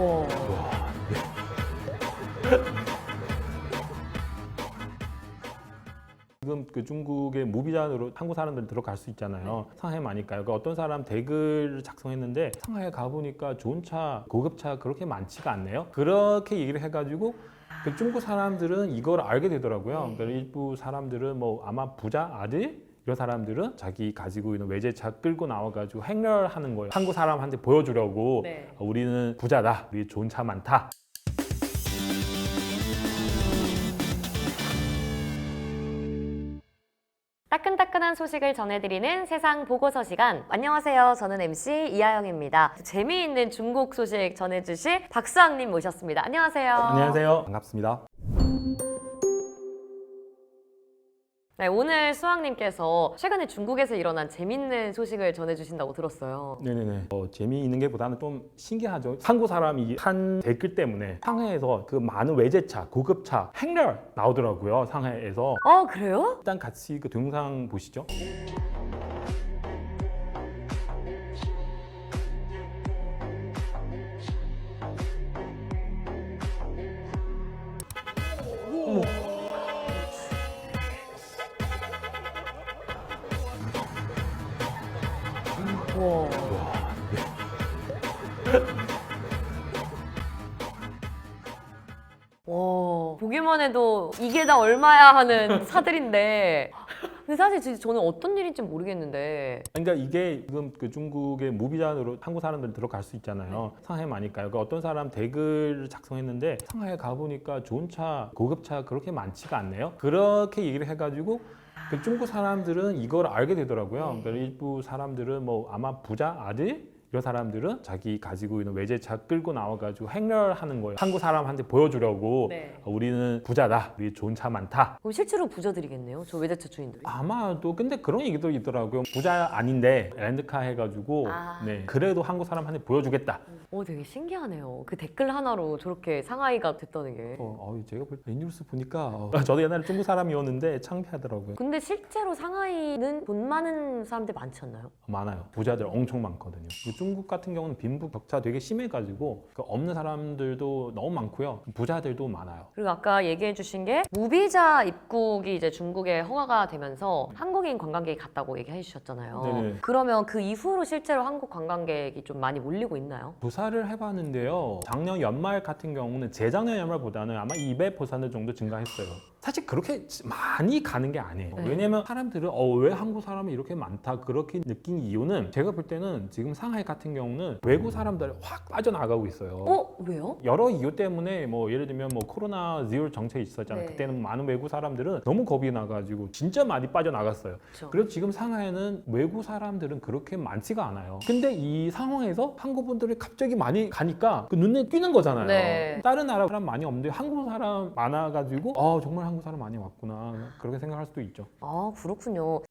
와. 지금 그 중국의 무비자로 한국 사람들 들어갈 수 있잖아요. 상하이 많이 가요. 그 어떤 사람 댓글 작성했는데 상하이 가보니까 좋은 차, 고급 차 그렇게 많지가 않네요. 그렇게 얘기를 해가지고 그 중국 사람들은 이걸 알게 되더라고요. 그러니까 일부 사람들은 뭐 아마 부자 아들 이런 사람들은 자기 가지고 있는 외제차 끌고 나와가지고 행렬하는 거예요. 한국 사람한테 보여주려고 네. 어, 우리는 부자다, 우리 좋은 차 많다. 따끈따끈한 소식을 전해드리는 세상 보고서 시간. 안녕하세요. 저는 MC 이하영입니다. 재미있는 중국 소식 전해주실 박수학님 모셨습니다. 안녕하세요. 안녕하세요. 반갑습니다. 네, 오늘 수학님께서 최근에 중국에서 일어난 재밌는 소식을 전해주신다고 들었어요. 네네네. 어, 재미있는 게 보다는 좀 신기하죠. 한국 사람이 한 댓글 때문에 상해에서 그 많은 외제차, 고급차, 행렬 나오더라고요. 상해에서. 어, 그래요? 일단 같이 그 동영상 보시죠. 와. 와, 보기만 해도 이게 다 얼마야 하는 차들인데. 근데 사실 진짜 저는 어떤 일인지 모르겠는데. 그러니까 이게 지금 그 중국의 무비자로 한국 사람들 들어갈 수 있잖아요. 상하이 많이 가요. 그 어떤 사람 댓글 작성했는데 상하이 가보니까 좋은 차, 고급 차 그렇게 많지가 않네요. 그렇게 얘기를 해가지고 그 중국 사람들은 이걸 알게 되더라고요. 그러니까 일부 사람들은 뭐 아마 부자 아들 이런 사람들은 자기 가지고 있는 외제차 끌고 나와가지고 행렬하는 거예요. 한국 사람한테 보여주려고 네. 어, 우리는 부자다, 우리 좋은 차 많다. 그럼 실제로 부자들이겠네요. 저 외제차 주인들이. 아마도 근데 그런 얘기도 있더라고요. 부자 아닌데 렌트카 해가지고 아. 네 그래도 한국 사람한테 보여주겠다. 오, 되게 신기하네요. 그 댓글 하나로 저렇게 상하이가 됐다는 게. 어, 어, 제가 볼 때 뉴스 보니까 어, 저도 옛날에 중국 사람이었는데 창피하더라고요. 근데 실제로 상하이는 돈 많은 사람들 많지 않나요? 많아요. 부자들 엄청 많거든요. 그 중국 같은 경우는 빈부 격차 되게 심해가지고 그 없는 사람들도 너무 많고요. 부자들도 많아요. 그리고 아까 얘기해 주신 게 무비자 입국이 이제 중국에 허가가 되면서 한국인 관광객이 갔다고 얘기해 주셨잖아요. 네네. 그러면 그 이후로 실제로 한국 관광객이 좀 많이 몰리고 있나요? 조사를 해봤는데요. 작년 연말 같은 경우는 재작년 연말보다는 아마 200% 정도 증가했어요. 사실 그렇게 많이 가는 게 아니에요. 네. 왜냐면 사람들은 어, 왜 한국 사람이 이렇게 많다 그렇게 느낀 이유는 제가 볼 때는 지금 상하이 같은 경우는 외국 사람들 확 빠져나가고 있어요. 어? 왜요? 여러 이유 때문에 뭐 예를 들면 뭐 코로나 지울 정책이 있었잖아요. 네. 그때는 많은 외국 사람들은 너무 겁이 나가지고 진짜 많이 빠져나갔어요. 그렇죠. 그래서 지금 상하이는 외국 사람들은 그렇게 많지가 않아요. 근데 이 상황에서 한국 분들이 갑자기 많이 가니까 그 눈에 띄는 거잖아요. 네. 다른 나라 사람 많이 없는데 한국 사람 많아가지고 아 정말 한국 사람 많이 왔구나 그렇게 생각할 수도 있죠. 아 그렇군요.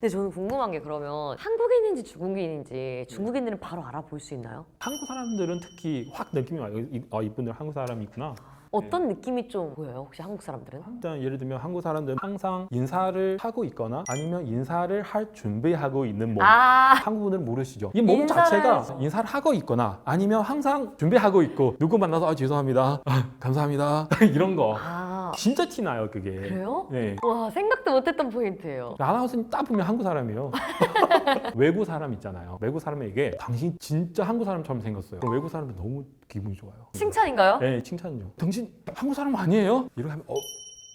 근데 저는 궁금한 게 그러면 한국인인지 중국인인지 중국인들은 바로 알아볼 수 있나요? 한국 사람들은 특히 확 느낌이 와요. 이, 어, 이분들 한국 사람이구나. 어떤 느낌이 좀 보여요? 혹시 한국 사람들은? 일단 예를 들면 한국 사람들은 항상 인사를 하고 있거나 아니면 인사를 할 준비하고 있는 몸. 아 한국 분들은 모르시죠? 이 몸 인사를- 자체가 인사를 하고 있거나 아니면 항상 준비하고 있고 누구 만나서 아, 죄송합니다, 아, 감사합니다 이런 거 아, 진짜 티 나요 그게. 그래요? 네. 와 생각도 못했던 포인트예요. 아나운서님 딱 보면 한국 사람이에요. 외국 사람 있잖아요. 외국 사람에게 당신 진짜 한국 사람처럼 생겼어요. 그럼 외국 사람들 너무 기분이 좋아요. 칭찬인가요? 네, 칭찬요. 당신 한국 사람 아니에요? 이렇게 하면 어.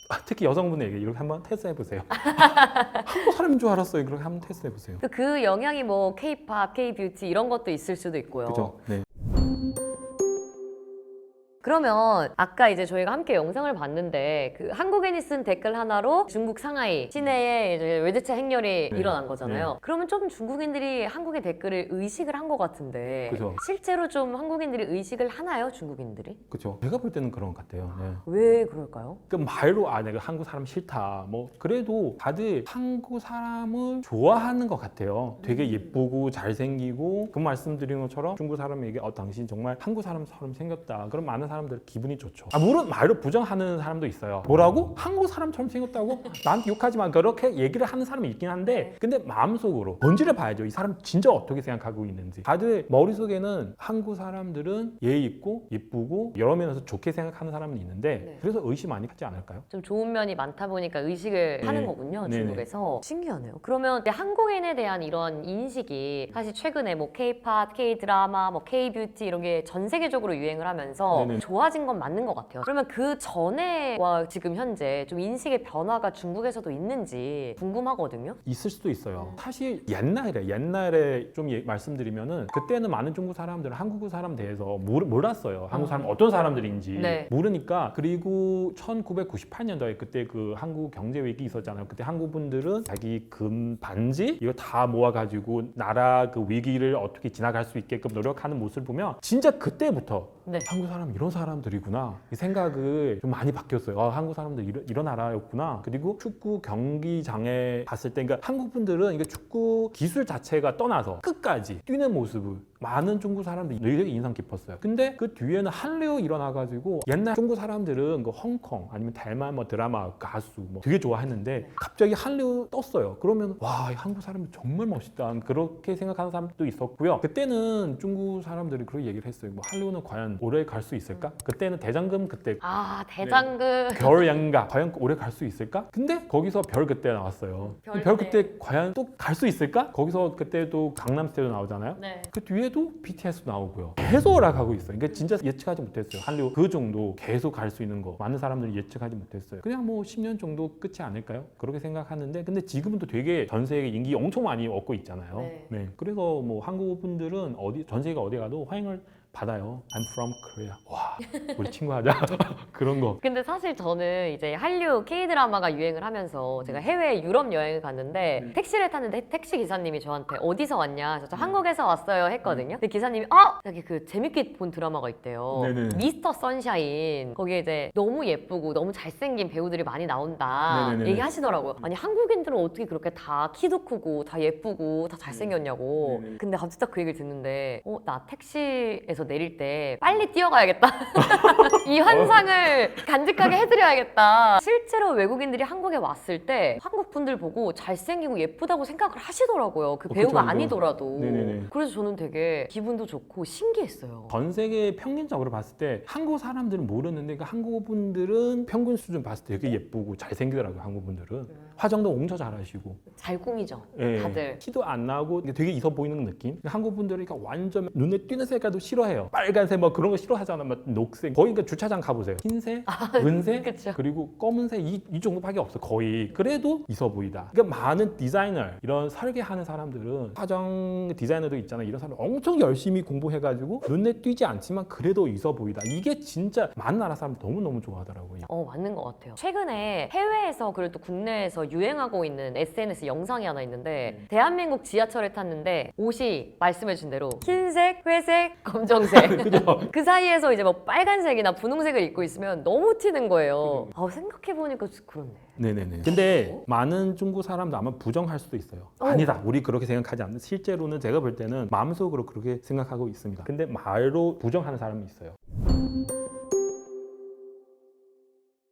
아, 특히 여성분에게 이렇게 한번 테스트 해 보세요. 한국 사람인 줄 알았어요. 그렇게 한번 테스트 해 보세요. 그- 그 영향이 뭐 K-팝, K-뷰티 이런 것도 있을 수도 있고요. 그죠? 네. 그러면 아까 이제 저희가 함께 영상을 봤는데 그 한국인이 쓴 댓글 하나로 중국 상하이 시내에 이제 외제차 행렬이 네. 일어난 거잖아요. 그러면 좀 중국인들이 한국의 댓글을 의식을 한 것 같은데 그죠. 실제로 좀 한국인들이 의식을 하나요, 중국인들이? 그렇죠. 제가 볼 때는 그런 것 같아요. 네. 왜 그럴까요? 그 말로 아 내가 한국 사람 싫다. 뭐 그래도 다들 한국 사람을 좋아하는 것 같아요. 되게 예쁘고 잘생기고 그 말씀드린 것처럼 중국 사람에게 어 당신 정말 한국 사람처럼 생겼다. 그럼 많은 사람들 기분이 좋죠. 아, 물론 말로 부정하는 사람도 있어요. 뭐라고? 한국 사람처럼 생겼다고? 나한테 욕하지 마. 그렇게 얘기를 하는 사람이 있긴 한데 근데 마음속으로 본질을 봐야죠. 이 사람 진짜 어떻게 생각하고 있는지. 다들 머릿속에는 한국 사람들은 예의 있고 예쁘고 여러 면에서 좋게 생각하는 사람은 있는데 네. 그래서 의심 많이 하지 않을까요? 좀 좋은 면이 많다 보니까 의식을 네. 하는 거군요 네네. 중국에서 신기하네요. 그러면 이제 한국인에 대한 이런 인식이 사실 최근에 뭐 K-팝, K-드라마, 뭐 K-뷰티 이런 게 전 세계적으로 유행을 하면서 네네. 좋아진 건 맞는 것 같아요. 그러면 그 전에와 지금 현재 좀 인식의 변화가 중국에서도 있는지 궁금하거든요. 있을 수도 있어요. 네. 사실 옛날에 옛날에 좀 예- 말씀드리면은 그때는 많은 중국 사람들은 한국 사람 대해서 모르, 몰랐어요. 한국 사람 어떤 사람들인지 네. 모르니까 그리고 1998년도에 그때 그 한국 경제 위기 있었잖아요. 그때 한국 분들은 자기 금 반지 이거 다 모아가지고 나라 그 위기를 어떻게 지나갈 수 있게끔 노력하는 모습을 보면 진짜 그때부터 네. 한국 사람 이런 사람들이구나 이 생각을 좀 많이 바뀌었어요. 아, 한국 사람들 이런, 이런 나라였구나. 그리고 축구 경기장에 봤을 때, 그러니까 한국 분들은 이게 축구 기술 자체가 떠나서 끝까지 뛰는 모습을 많은 중국 사람들이 되게 인상 깊었어요. 근데 그 뒤에는 한류 일어나가지고 옛날 중국 사람들은 그 홍콩 아니면 대만 뭐 드라마 가수 뭐 되게 좋아했는데 갑자기 한류 떴어요. 그러면 와, 이 한국 사람이 정말 멋있다. 그렇게 생각하는 사람도 있었고요. 그때는 중국 사람들이 그렇게 얘기를 했어요. 뭐 한류는 과연 오래 갈 수 있을까? 그때는 대장금 그때 아 대장금 별 양가 과연 오래 갈 수 있을까? 근데 거기서 별 그때 나왔어요. 별 별 그때. 과연 또 갈 수 있을까? 거기서 그때도 강남스테이도 나오잖아요. 네. 그 뒤에도 BTS 나오고요. 계속 올라가고 있어요. 그러니까 진짜 예측하지 못했어요. 한류 그 정도 계속 갈 수 있는 거 많은 사람들이 예측하지 못했어요. 그냥 뭐 10년 정도 끝이 아닐까요? 그렇게 생각하는데 근데 지금은 또 되게 전 세계 인기 엄청 많이 얻고 있잖아요. 네. 그래서 뭐 한국 분들은 어디 전 세계 어디 가도 환영을 받아요. I'm from Korea. 와, 우리 친구 하자. 그런 거. 근데 사실 저는 이제 한류 K-드라마가 유행을 하면서 제가 해외 유럽 여행을 갔는데 네. 택시를 탔는데 택시 기사님이 저한테 어디서 왔냐? 네. 저 한국에서 왔어요 했거든요. 근데 기사님이 어! 여기 그 재밌게 본 드라마가 있대요. 네네. 미스터 선샤인. 거기에 이제 너무 예쁘고 너무 잘생긴 배우들이 많이 나온다 네네네네. 얘기하시더라고요. 아니 한국인들은 어떻게 그렇게 다 키도 크고 다 예쁘고 다 잘생겼냐고. 네네. 근데 갑자기 딱 그 얘기를 듣는데 어, 나 택시에서 내릴 때 빨리 뛰어가야겠다. 이 환상을 간직하게 해드려야겠다. 실제로 외국인들이 한국에 왔을 때 한국 분들 보고 잘생기고 예쁘다고 생각을 하시더라고요. 그 어, 배우가 그쵸. 아니더라도. 네네네. 그래서 저는 되게 기분도 좋고 신기했어요. 전 세계 평균적으로 봤을 때 한국 사람들은 모르는데 그 한국 분들은 평균 수준 봤을 때 되게 예쁘고 잘생기더라고요. 한국 분들은 화장도 엄청 잘하시고 잘 꾸미죠. 예, 다들. 티도 안 나고 되게 있어 보이는 느낌. 한국 분들이 그러니까 완전 눈에 띄는 색깔도 싫어해 요. 빨간색 뭐 그런 거 싫어하잖아. 막 녹색. 거의 그 주차장 가보세요. 흰색, 은색, 그쵸. 그리고 검은색 이, 이 정도밖에 없어 거의. 그래도 있어 보이다. 그러니까 많은 디자이너 이런 설계하는 사람들은 화장 디자이너도 있잖아요. 이런 사람 엄청 열심히 공부해가지고 눈에 띄지 않지만 그래도 있어 보이다. 이게 진짜 많은 나라 사람 너무 너무 좋아하더라고요. 어, 맞는 것 같아요. 최근에 해외에서 그리고 또 국내에서 유행하고 있는 SNS 영상이 하나 있는데 네. 대한민국 지하철에 탔는데 옷이 말씀해주신 대로 흰색, 회색, 검정 색 그죠? 그 사이에서 이제 뭐 빨간색이나 분홍색을 입고 있으면 너무 튀는 거예요. 음. 아, 생각해 보니까 그렇네. 네네네. 근데 많은 중국 사람도 아마 부정할 수도 있어요. 어. 아니다. 우리 그렇게 생각하지 않는. 실제로는 제가 볼 때는 마음속으로 그렇게 생각하고 있습니다. 근데 말로 부정하는 사람이 있어요.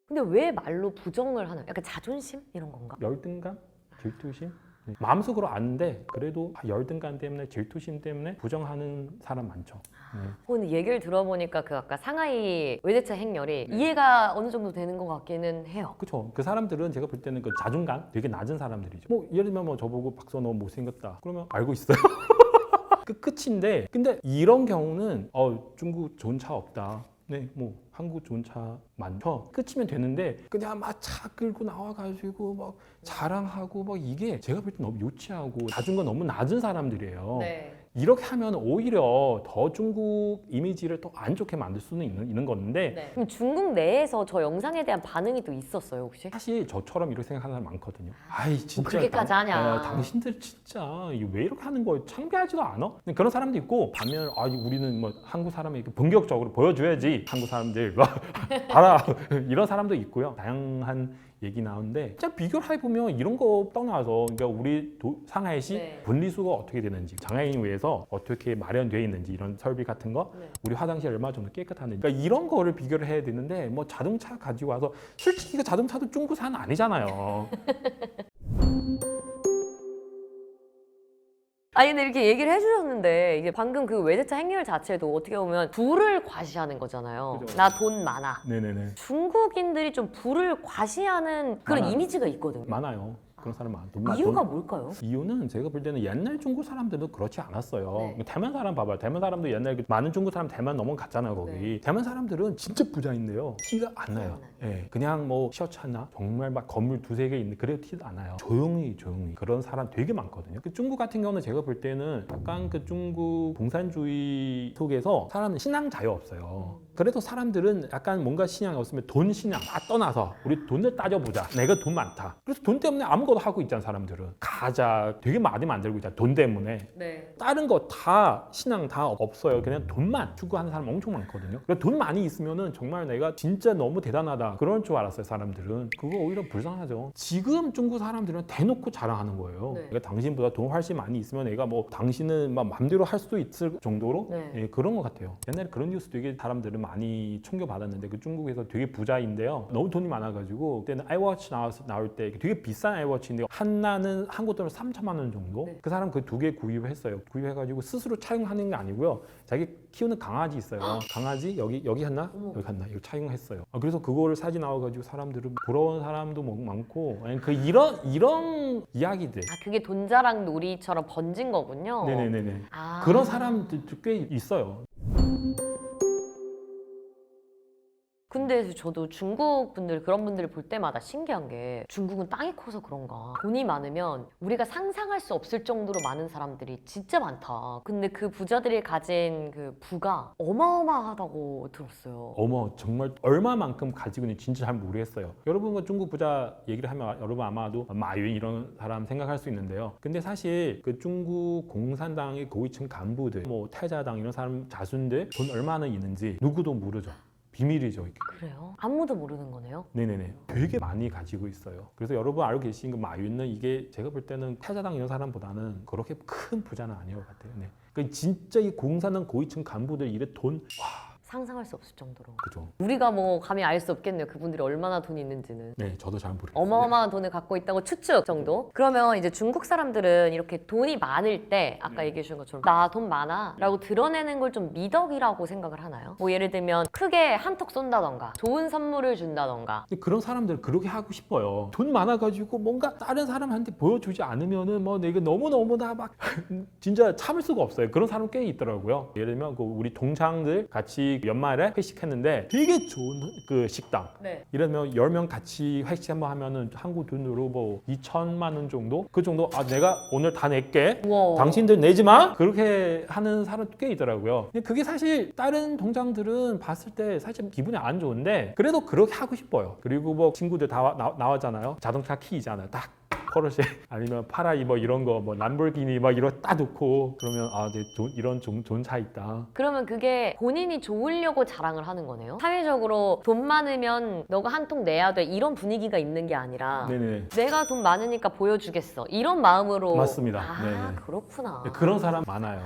근데 왜 말로 부정을 하나요? 약간 자존심 이런 건가? 열등감, 질투심. 네. 마음속으로 아는데 그래도 열등감 때문에 질투심 때문에 부정하는 사람 많죠. 네. 어, 얘기를 들어보니까 그 아까 상하이 외제차 행렬이 이해가 어느 정도 되는 것 같기는 해요. 그렇죠. 그 사람들은 제가 볼 때는 그 자존감 되게 낮은 사람들이죠. 뭐 예를 들면 뭐 저보고 너 못생겼다. 그러면 알고 있어요. 그 끝인데 근데 이런 경우는 어 중국 좋은 차 없다. 네, 뭐 한국 좋은 차 많죠. 끝이면 되는데 그냥 막 차 끌고 나와가지고 막 자랑하고 막 이게 제가 볼 때 너무 유치하고 자존감 너무 낮은 사람들이에요. 네. 이렇게 하면 오히려 더 중국 이미지를 더 안 좋게 만들 수는 있는, 있는 건데 네. 그럼 중국 내에서 저 영상에 대한 반응이 또 있었어요 혹시? 사실 저처럼 이렇게 생각하는 사람 많거든요. 아이 진짜 그렇게까지 당- 하냐. 어, 당신들 진짜 이거 왜 이렇게 하는 거예요? 창피하지도 않아? 근데 그런 사람도 있고 반면 아 우리는 뭐 한국 사람에게 본격적으로 보여줘야지 한국 사람들 막 봐라 이런 사람도 있고요. 다양한 얘기 나오는데 진짜 비교를 해보면 이런 거 떠나서 그러니까 우리 도- 상하이시 네. 분리수거 어떻게 되는지 장애인 위해서 어떻게 마련되어 있는지 이런 설비 같은 거 네. 우리 화장실 얼마 정도 깨끗한지 그러니까 이런 거를 비교를 해야 되는데 뭐 자동차 가지고 와서 솔직히 그 자동차도 중고산 아니잖아요. 아니 근데 이렇게 얘기를 해주셨는데 이게 방금 그 외제차 행렬 자체도 어떻게 보면 부를 과시하는 거잖아요. 그죠. 나 돈 많아. 네네네 중국인들이 좀 부를 과시하는 그런 많아요. 이미지가 있거든요. 많아요. 그런 사람 많아. 돈 이유가 돈- 뭘까요? 이유는 제가 볼 때는 옛날 중국 사람들도 그렇지 않았어요. 네. 대만 사람 봐봐요. 대만 사람도 옛날 그 많은 중국 사람 대만 넘어갔잖아요, 거기. 네. 대만 사람들은 진짜 부자인데요. 티가 안 나요. 안 예, 그냥 뭐 셔츠 하나 정말 막 건물 두세 개 있는데 그래도 티도 안 나요. 조용히 조용히 그런 사람 되게 많거든요. 그 중국 같은 경우는 제가 볼 때는 약간 그 중국 공산주의 속에서 사람은 신앙 자유 없어요. 그래도 사람들은 약간 뭔가 신앙이 없으면 돈 신앙 다 떠나서 우리 돈을 따져보자. 내가 돈 많다. 그래서 돈 때문에 아무것도 하고 있잖아 사람들은. 가자 되게 많이 만들고 있잖아. 돈 때문에. 네. 다른 거 다 신앙 다 없어요. 그냥 돈만 추구하는 사람 엄청 많거든요. 그러니까 돈 많이 있으면은 정말 내가 진짜 너무 대단하다 그럴 줄 알았어요 사람들은. 그거 오히려 불쌍하죠. 지금 중국 사람들은 대놓고 자랑하는 거예요. 네. 그러니까 당신보다 돈 훨씬 많이 있으면 내가 뭐 당신은 막 맘대로 할 수도 있을 정도로 네. 예, 그런 것 같아요. 옛날에 그런 뉴스 되게 사람들은 많이 충격 받았는데 그 중국에서 되게 부자인데요. 너무 돈이 많아가지고 그때는 아이워치 나왔, 나올 때 되게 비싼 아이워치인데 하나는 한국 돈으로 3천만 원 정도. 네. 그 사람 그 두 개 구입했어요. 구입해가지고 스스로 차용하는 게 아니고요. 자기 키우는 강아지 있어요. 강아지 여기 여기 어머. 여기 했나 이거 차용했어요. 아, 그래서 그거를 사진 나와가지고 사람들은 부러운 사람도 뭐 많고 아니, 그 이런 이런 이야기들. 아 그게 돈자랑 놀이처럼 번진 거군요. 네네네네. 아. 그런 사람들도 꽤 있어요. 근데 저도 중국 분들 그런 분들을 볼 때마다 신기한 게 중국은 땅이 커서 그런가 돈이 많으면 우리가 상상할 수 없을 정도로 많은 사람들이 진짜 많다. 근데 그 부자들이 가진 그 부가 어마어마하다고 들었어요. 어머 정말 얼마만큼 가지고 있는지 진짜 잘 모르겠어요. 여러분과 중국 부자 얘기를 하면 여러분 아마도 마윈 이런 사람 생각할 수 있는데요. 근데 사실 그 중국 공산당의 고위층 간부들, 뭐 태자당 이런 사람 자손들 돈 얼마나 있는지 누구도 모르죠. 비밀이죠. 이게. 그래요? 아무도 모르는 거네요. 네네네. 되게 많이 가지고 있어요. 그래서 여러분 알고 계신 그 마윈은 이게 제가 볼 때는 태자당 이런 사람보다는 그렇게 큰 부자는 아닌 것 같아요. 네. 그 진짜 이 공산당 고위층 간부들 일에 돈, 와, 상상할 수 없을 정도로. 그죠. 우리가 뭐 감히 알 수 없겠네요. 그분들이 얼마나 돈이 있는지는. 네, 저도 잘 모르겠어요. 어마어마한 돈을 갖고 있다고 추측 정도? 그러면 이제 중국 사람들은 이렇게 돈이 많을 때 아까 얘기해 주신 것처럼 나 돈 많아 라고 드러내는 걸 좀 미덕이라고 생각을 하나요? 뭐 예를 들면 크게 한턱 쏜다던가 좋은 선물을 준다던가 근데 그런 사람들은 그렇게 하고 싶어요. 돈 많아가지고 뭔가 다른 사람한테 보여주지 않으면은 뭐 내가 너무너무나 막 진짜 참을 수가 없어요. 그런 사람 꽤 있더라고요. 예를 들면 그 우리 동창들 같이 연말에 회식했는데 되게 좋은 그 식당. 네. 이러면 10명 같이 회식 한번 하면은 한국 돈으로 뭐 2천만 원 정도? 그 정도 아 내가 오늘 다 낼게. 우와. 당신들 내지 마 그렇게 하는 사람 꽤 있더라고요. 근데 그게 사실 다른 동장들은 봤을 때 사실 기분이 안 좋은데 그래도 그렇게 하고 싶어요. 그리고 뭐 친구들 다 와- 나, 나왔잖아요. 자동차 키 있잖아요. 딱 포르쉐 아니면 파라이 뭐 이런 거 뭐 람보르기니 막 이런 딱 놓고 그러면 아, 네, 조- 이런 좀 좋은 차 있다. 그러면 그게 본인이 좋으려고 자랑을 하는 거네요? 사회적으로 돈 많으면 너가 한 통 내야 돼 이런 분위기가 있는 게 아니라 네네. 내가 돈 많으니까 보여주겠어 이런 마음으로 맞습니다. 아 네. 그렇구나 그런 사람 많아요.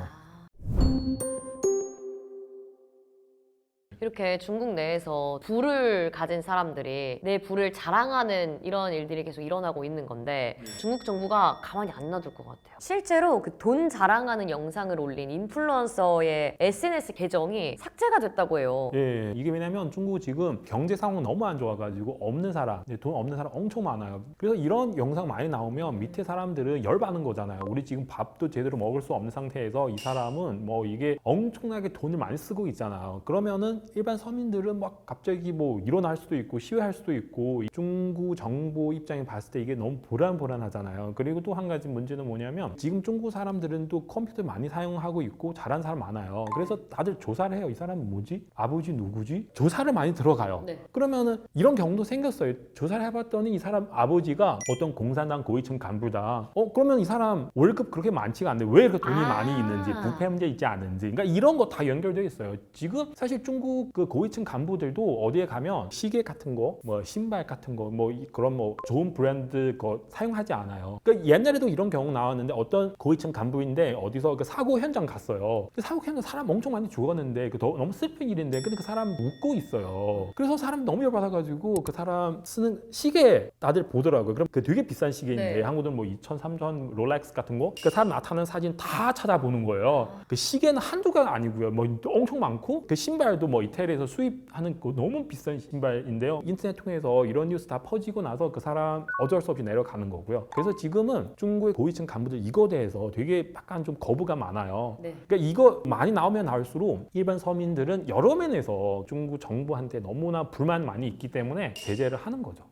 이렇게 중국 내에서 부를 가진 사람들이 내 부를 자랑하는 이런 일들이 계속 일어나고 있는 건데 중국 정부가 가만히 안 놔둘 것 같아요. 실제로 그 돈 자랑하는 영상을 올린 인플루언서의 SNS 계정이 삭제가 됐다고 해요. 예, 이게 왜냐면 중국 지금 경제 상황 너무 안 좋아가지고 없는 사람, 네, 돈 없는 사람 엄청 많아요. 그래서 이런 영상 많이 나오면 밑에 사람들은 열받는 거잖아요. 우리 지금 밥도 제대로 먹을 수 없는 상태에서 이 사람은 뭐 이게 엄청나게 돈을 많이 쓰고 있잖아요. 그러면은 일반 서민들은 막 갑자기 뭐 일어날 수도 있고 시위할 수도 있고 이 중국 정부 입장에 봤을 때 이게 너무 불안불안하잖아요. 그리고 또 한 가지 문제는 뭐냐면 지금 중국 사람들은 또 컴퓨터 많이 사용하고 있고 잘하는 사람 많아요. 그래서 다들 조사를 해요. 이 사람은 뭐지? 아버지 누구지? 조사를 많이 들어가요. 네. 그러면은 이런 경우도 생겼어요. 조사를 해봤더니 이 사람 아버지가 어떤 공산당 고위층 간부다. 어 그러면 이 사람 월급 그렇게 많지가 않은데 왜 이렇게 돈이 아. 많이 있는지 부패 문제 있지 않은지. 그러니까 이런 거 다 연결돼 있어요. 지금 사실 중국 그 고위층 간부들도 어디에 가면 시계 같은 거, 뭐 신발 같은 거, 뭐 이- 그런 뭐 좋은 브랜드 거 사용하지 않아요. 그러니까 옛날에도 이런 경우 나왔는데 어떤 고위층 간부인데 어디서 그 사고 현장 갔어요. 그 사고 현장 사람 엄청 많이 죽었는데 그 더- 너무 슬픈 일인데 근데 그 사람 웃고 있어요. 그래서 사람 너무 열받아가지고 그 사람 쓰는 시계 다들 보더라고요. 그럼 그 되게 비싼 시계인데 네. 한국은 뭐 2천, 3천 롤렉스 같은 거 그 사람 나타나는 사진 다 찾아보는 거예요. 그 시계는 한두가 아니고요. 뭐 엄청 많고 그 신발도 뭐 이태리에서 수입하는 거 너무 비싼 신발인데요. 인터넷 통해서 이런 뉴스 다 퍼지고 나서 그 사람 어쩔 수 없이 내려가는 거고요. 그래서 지금은 중국의 고위층 간부들 이거 대해서 되게 약간 좀 거부가 많아요. 네. 그러니까 이거 많이 나오면 나올수록 일반 서민들은 여러 면에서 중국 정부한테 너무나 불만 많이 있기 때문에 제재를 하는 거죠.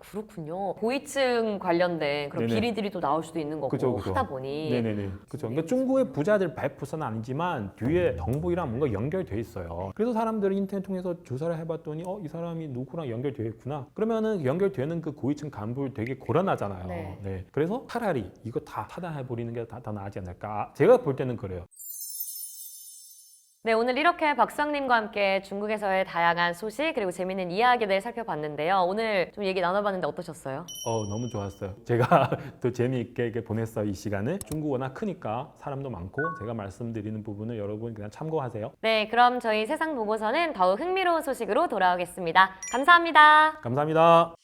아 그렇군요. 고위층 관련된 그런 네네. 비리들이 또 나올 수도 있는 거고 그죠, 그죠. 하다 보니 네네네. 그렇죠. 그러니까 중국의 부자들 100%는 아니지만 뒤에 정부이랑 뭔가 연결돼 있어요. 그래서 사람들이 인터넷 통해서 조사를 해봤더니 어 이 사람이 누구랑 연결돼 있구나. 그러면은 연결되는 그 고위층 간부 되게 고란하잖아요. 네. 그래서 차라리 이거 다 차단해 버리는 게더 나지 않을까. 제가 볼 때는 그래요. 네, 오늘 이렇게 박수영님과 함께 중국에서의 다양한 소식 그리고 재밌는 이야기들 살펴봤는데요. 오늘 좀 얘기 나눠봤는데 어떠셨어요? 어 너무 좋았어요. 제가 또 재미있게 이렇게 보냈어요 이 시간을. 중국 워낙 크니까 사람도 많고 제가 말씀드리는 부분을 여러분 그냥 참고하세요. 네, 그럼 저희 세상 보고서는 더욱 흥미로운 소식으로 돌아오겠습니다. 감사합니다. 감사합니다.